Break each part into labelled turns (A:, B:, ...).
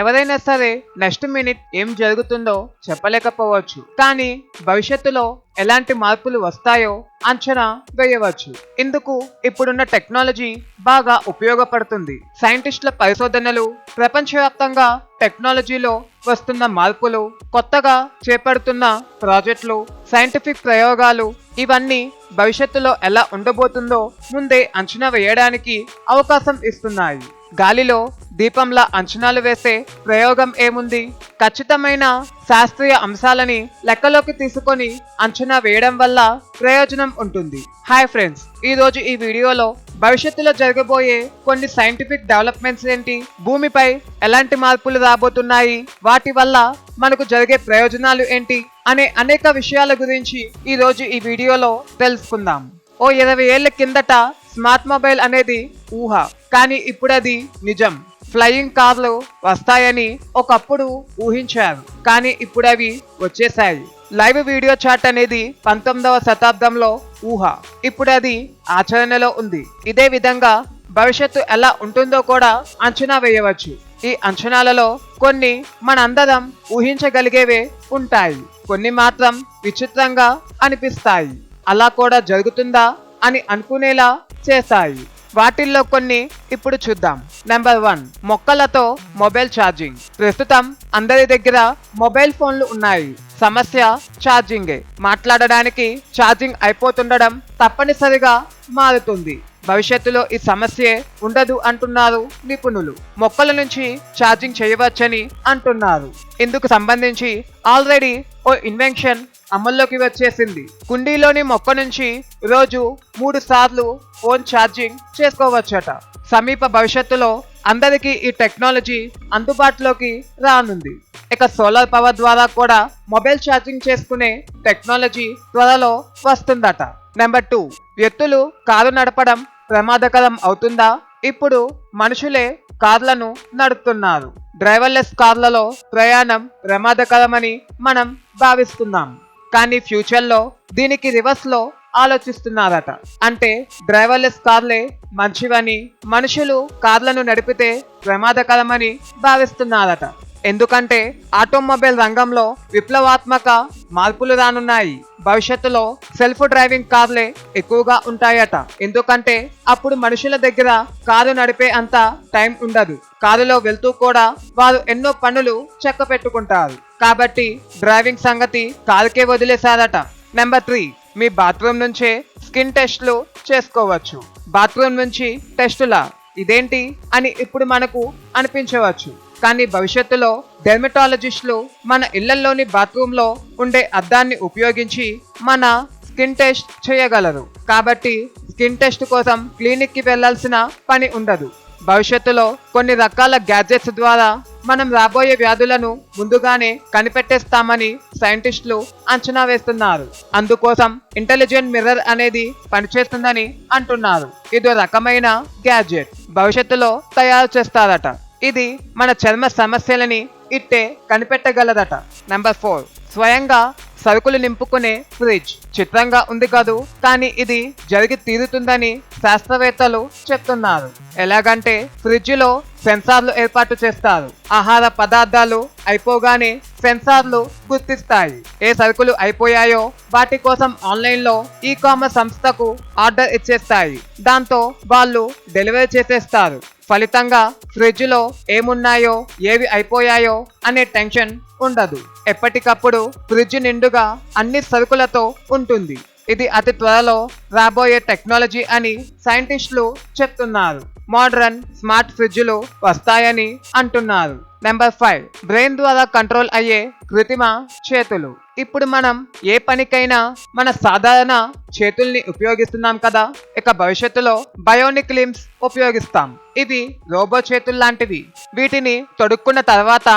A: ఎవరైనా సరే next minute ఏం జరుగుతుందో చెప్పలేకపోవచ్చు. కానీ భవిష్యత్తులో ఎలాంటి మార్పులు వస్తాయో అంచనా వేయవచ్చు. ఇందుకు ఇప్పుడున్న టెక్నాలజీ బాగా ఉపయోగపడుతుంది. సైంటిస్టుల పరిశోధనలు ప్రపంచవ్యాప్తంగా టెక్నాలజీలో వస్తున్న మార్పులు కొత్తగా చేపడుతున్న ప్రాజెక్టులు సైంటిఫిక్ ప్రయోగాలు ఇవన్నీ భవిష్యత్తులో ఎలా ఉండబోతుందో ముందే అంచనా వేయడానికి అవకాశం ఇస్తున్నాయి. గాలిలో దీపంలా అంచనాలు వేసే ప్రయోగం ఏముంది? ఖచ్చితమైన శాస్త్రీయ అంశాలని లెక్కలోకి తీసుకొని అంచనా వేయడం వల్ల ప్రయోజనం ఉంటుంది. హాయ్ ఫ్రెండ్స్ ఈ రోజు ఈ వీడియోలో భవిష్యత్తులో జరగబోయే కొన్ని సైంటిఫిక్ డెవలప్మెంట్స్ ఏంటి? భూమిపై ఎలాంటి మార్పులు రాబోతున్నాయి? వాటి వల్ల మనకు జరిగే ప్రయోజనాలు ఏంటి? అనే అనేక విషయాల గురించి ఈ రోజు ఈ వీడియోలో తెలుసుకుందాం. ఓ ఇరవై ఏళ్ళ కిందట స్మార్ట్ మొబైల్ అనేది ఊహ కానీ ఇప్పుడు అది నిజం. ఫ్లయింగ్ కార్లు వస్తాయని ఒకప్పుడు ఊహించారు కానీ ఇప్పుడు అవి వచ్చేసాయి లైవ్ వీడియో చాట్ అనేది పంతొమ్మిదవ శతాబ్దంలో ఊహ ఇప్పుడు అది ఆచరణలో ఉంది. ఇదే విధంగా భవిష్యత్తు ఎలా ఉంటుందో కూడా అంచనా వేయవచ్చు. ఈ అంచనాలలో కొన్ని మనందరం ఊహించగలిగేవే ఉంటాయి కొన్ని మాత్రం విచిత్రంగా అనిపిస్తాయి. అలా కూడా జరుగుతుందా? అని అనుకునేలా చేస్తాయి వాటిల్లో కొన్ని ఇప్పుడు చూద్దాం. నెంబర్ వన్ మొక్కలతో మొబైల్ ఛార్జింగ్. ప్రస్తుతం అందరి దగ్గర మొబైల్ ఫోన్లు ఉన్నాయి. సమస్య ఛార్జింగే. మాట్లాడడానికి ఛార్జింగ్ అయిపోతుండడం తప్పనిసరిగా మారుతుంది. భవిష్యత్తులో ఈ సమస్యే ఉండదు అంటున్నారు నిపుణులు. మొక్కల నుంచి ఛార్జింగ్ చేయవచ్చని అంటున్నారు. ఇందుకు సంబంధించి ఆల్రెడీ ఓ ఇన్వెన్షన్ అమల్లోకి వచ్చేసింది. కుండీలోని మొక్క నుంచి రోజు మూడు సార్లు ఫోన్ ఛార్జింగ్ చేసుకోవచ్చట. సమీప భవిష్యత్తులో అందరికీ ఈ టెక్నాలజీ అందుబాటులోకి రానుంది. ఇక సోలార్ పవర్ ద్వారా కూడా మొబైల్ ఛార్జింగ్ చేసుకునే టెక్నాలజీ త్వరలో వస్తుందట. నెంబర్ టూ వ్యక్తులు కారు నడపడం ప్రమాదకరం అవుతుందా? ఇప్పుడు మనుషులే కార్లను నడుపుతున్నారు. డ్రైవర్లెస్ కార్లలో ప్రయాణం ప్రమాదకరమని మనం భావిస్తున్నాం. కానీ ఫ్యూచర్లో దీనికి రివర్స్లో ఆలోచిస్తున్నారట. అంటే డ్రైవర్లెస్ కార్లే మంచివని మనుషులు కార్లను నడిపితే ప్రమాదకరమని భావిస్తున్నారట. ఎందుకంటే ఆటోమొబైల్ రంగంలో విప్లవాత్మక మార్పులు రానున్నాయి. భవిష్యత్తులో సెల్ఫ్ డ్రైవింగ్ కార్లే ఎక్కువగా ఉంటాయట. ఎందుకంటే అప్పుడు మనుషుల దగ్గర కారు నడిపే అంత టైం ఉండదు. కారులో వెళ్తూ కూడా వారు ఎన్నో పనులు చెక్క పెట్టుకుంటారు. కాబట్టి డ్రైవింగ్ సంగతి కారుకే వదిలేశారట. నెంబర్ త్రీ మీ బాత్రూమ్ నుంచే స్కిన్ టెస్ట్లు చేసుకోవచ్చు. బాత్రూమ్ నుంచి టెస్టులా? ఇదేంటి? అని ఇప్పుడు మనకు అనిపించవచ్చు. కానీ భవిష్యత్తులో డెర్మటాలజిస్టులు మన ఇళ్ళలోని బాత్రూంలో ఉండే అద్దాన్ని ఉపయోగించి మన స్కిన్ టెస్ట్ చేయగలరు. కాబట్టి స్కిన్ టెస్ట్ కోసం క్లినిక్కి వెళ్ళాల్సిన పని ఉండదు. భవిష్యత్తులో కొన్ని రకాల గ్యాడ్జెట్స్ ద్వారా మనం రాబోయే వ్యాధులను ముందుగానే కనిపెట్టేస్తామని సైంటిస్టులు అంచనా వేస్తున్నారు. అందుకోసం ఇంటెలిజెంట్ మిర్రర్ అనేది పనిచేస్తుందని అంటున్నారు. ఇది రకమైన గ్యాడ్జెట్ భవిష్యత్తులో తయారు చేస్తారట. ఇది మన చర్మ సమస్యలని ఇట్టే కనిపెట్టగలదట. నెంబర్ ఫోర్ స్వయంగా సరుకులు నింపుకునే ఫ్రిడ్జ్ చిత్రంగా ఉంది కాదు కానీ ఇది జరిగి తీరుతుందని శాస్త్రవేత్తలు చెప్తున్నారు. ఎలాగంటే ఫ్రిడ్జ్లో సెన్సార్లు ఏర్పాటు చేస్తారు. ఆహార పదార్థాలు అయిపోగానే సెన్సార్లు గుర్తిస్తాయి. ఏ సరుకులు అయిపోయాయో వాటి కోసం ఆన్లైన్లో ఈ కామర్స్ సంస్థకు ఆర్డర్ ఇచ్చేస్తాయి. దాంతో వాళ్ళు డెలివరీ చేసేస్తారు. ఫలితంగా ఫ్రిడ్జ్లో ఏమున్నాయో ఏవి అయిపోయాయో అనే టెన్షన్ ఉండదు. ఎప్పటికప్పుడు ఫ్రిడ్జ్ నిండుగా అన్ని సరుకులతో ఉంటుంది. ఇది అతి త్వరలో రాబోయే టెక్నాలజీ అని సైంటిస్టులు చెప్తున్నారు. మోడర్న్ స్మార్ట్ ఫ్రిడ్జ్లు వస్తాయని అంటున్నారు. నెంబర్ ఫైవ్ బ్రెయిన్ ద్వారా కంట్రోల్ అయ్యే కృత్రిమ చేతులు. ఇప్పుడు మనం ఏ పనికైనా మన సాధారణ చేతుల్ని ఉపయోగిస్తున్నాం కదా ఇక భవిష్యత్తులో బయోనిక్ లిమ్స్ ఉపయోగిస్తాం. ఇవి రోబో చేతులు లాంటివి. వీటిని తొడుక్కున్న తర్వాత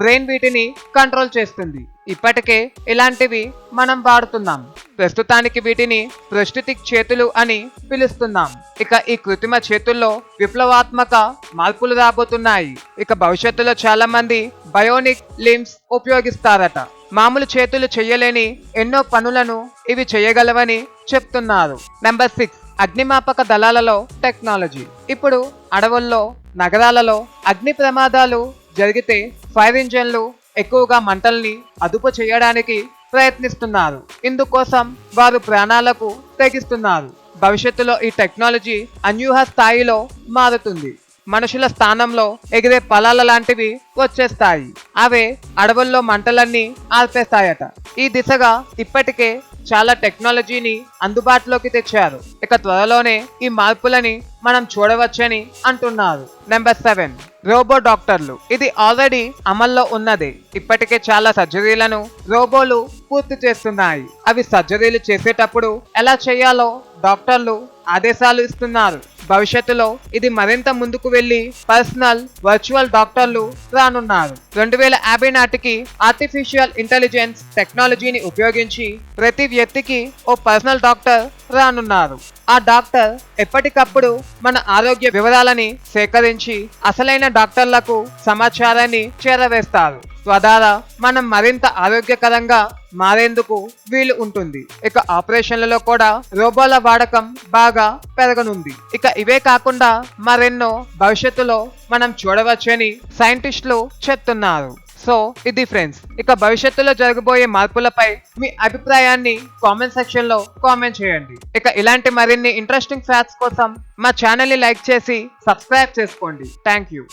A: బ్రెయిన్ వీటిని కంట్రోల్ చేస్తుంది. ఇప్పటికే ఇలాంటివి మనం వాడుతున్నాం. ప్రస్తుతానికి వీటిని ప్రస్తుతిక్ చేతులు అని పిలుస్తున్నాం. ఇక ఈ కృత్రిమ చేతుల్లో విప్లవాత్మక మార్పులు రాబోతున్నాయి. ఇక భవిష్యత్తులో చాలా మంది బయోనిక్ లిమ్స్ ఉపయోగిస్తారట. మామూలు చేతులు చేయలేని ఎన్నో పనులను ఇవి చేయగలవని చెప్తున్నారు. నెంబర్ సిక్స్ అగ్నిమాపక దళాలలో టెక్నాలజీ ఇప్పుడు అడవుల్లో నగరాలలో అగ్ని ప్రమాదాలు జరిగితే ఫైర్ ఇంజన్లు ఎక్కువగా మంటల్ని అదుపు చేయడానికి ప్రయత్నిస్తున్నారు. ఇందుకోసం వారు ప్రాణాలకు తెగిస్తున్నారు. భవిష్యత్తులో ఈ టెక్నాలజీ అన్యూహ స్థాయిలో మారుతుంది. మనుషుల స్థానంలో ఎగిరే పొలాల లాంటివి వచ్చేస్తాయి. అవే అడవుల్లో మంటలన్నీ ఆర్పేస్తాయట ఈ దిశగా ఇప్పటికే చాలా టెక్నాలజీని అందుబాటులోకి తెచ్చారు. ఇక త్వరలోనే ఈ మార్పులని మనం చూడవచ్చని అంటున్నారు. నెంబర్ సెవెన్ రోబో డాక్టర్లు. ఇది ఆల్రెడీ అమల్లో ఉన్నది. ఇప్పటికే చాలా సర్జరీలను రోబోలు పూర్తి చేస్తున్నాయి. అవి సర్జరీలు చేసేటప్పుడు ఎలా చేయాలో డాక్టర్లు ఆదేశాలు ఇస్తున్నారు. భవిష్యత్తులో ఇది మరింత ముందుకు వెళ్ళి పర్సనల్ వర్చువల్ డాక్టర్లు రానున్నారు. రెండు వేల యాభై నాటికి ఆర్టిఫిషియల్ ఇంటెలిజెన్స్ టెక్నాలజీని ఉపయోగించి ప్రతి వ్యక్తికి ఓ పర్సనల్ డాక్టర్ రానున్నారు. ఆ డాక్టర్ ఎప్పటికప్పుడు మన ఆరోగ్య వివరాలని సేకరించి అసలైన డాక్టర్లకు సమాచారాన్ని చేరవేస్తారు. తద్వారా మనం మరింత ఆరోగ్యకరంగా మారేందుకు వీలు ఉంటుంది. ఇక ఆపరేషన్లలో కూడా రోబోల వాడకం బాగా పెరగనుంది. ఇక ఇవే కాకుండా మరెన్నో భవిష్యత్తులో మనం చూడవచ్చని సైంటిస్టులు చెప్తున్నారు. సో ఇది ఫ్రెండ్స్ ఇక భవిష్యత్తులో జరగబోయే మార్పులపై మీ అభిప్రాయాన్ని కామెంట్ సెక్షన్లో కామెంట్ చేయండి. ఇక ఇలాంటి మరిన్ని ఇంట్రెస్టింగ్ ఫ్యాక్ట్స్ కోసం మా ఛానల్ని లైక్ చేసి సబ్స్క్రైబ్ చేసుకోండి. Thank you.